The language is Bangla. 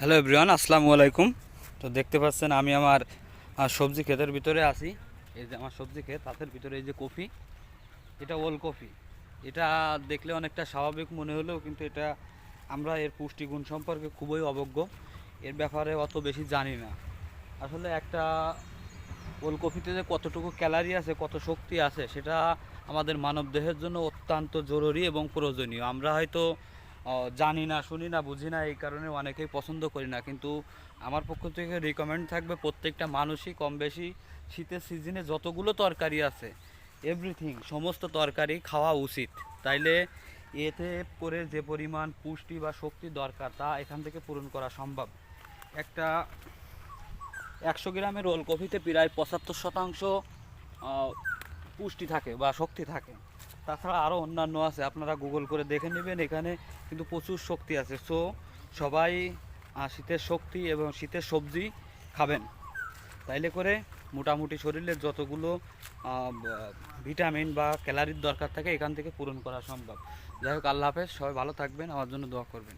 হ্যালো এভরিওয়ান আসসালামু আলাইকুম। তো দেখতে পাচ্ছেন আমি আমার সবজি ক্ষেতের ভিতরে আছি। এই যে আমার সবজি ক্ষেত, তাদের ভিতরে এই যে কফি, এটা ওল কফি। এটা দেখলে অনেকটা স্বাভাবিক মনে হলেও কিন্তু এটা আমরা এর পুষ্টিগুণ সম্পর্কে খুবই অবজ্ঞ। এর ব্যাপারে অত বেশি জানি না। আসলে একটা ওলকপিতে যে কতটুকু ক্যালারি আছে, কত শক্তি আছে, সেটা আমাদের মানব দেহের জন্য অত্যন্ত জরুরি এবং প্রয়োজনীয়। আমরা হয়তো জানি না, শুনি না, বুঝি না, এই কারণে অনেকেই পছন্দ করি না। কিন্তু আমার পক্ষ থেকে রিকমেন্ড থাকবে প্রত্যেকটা মানুষই কম বেশি শীতের সিজনে যতগুলো তরকারি আছে এভরিথিং সমস্ত তরকারি খাওয়া উচিত। তাইলে এতে করে যে পরিমাণ পুষ্টি বা শক্তি দরকার, তা এখান থেকে পূরণ করা সম্ভব। একটা একশো গ্রামের ওলকপিতে প্রায় পঁচাত্তর শতাংশ পুষ্টি থাকে বা শক্তি থাকে। তাছাড়া আরও অন্যান্য আছে, আপনারা গুগল করে দেখে নেবেন, এখানে কিন্তু প্রচুর শক্তি আছে। সো সবাই শীতের শক্তি এবং শীতের সবজি খাবেন। তাইলে করে মোটামুটি শরীরের যতগুলো ভিটামিন বা ক্যালারির দরকার থাকে, এখান থেকে পূরণ করা সম্ভব। যাই হোক, আল্লাহ হাফেজ, সবাই ভালো থাকবেন, আমার জন্য দোয়া করবেন।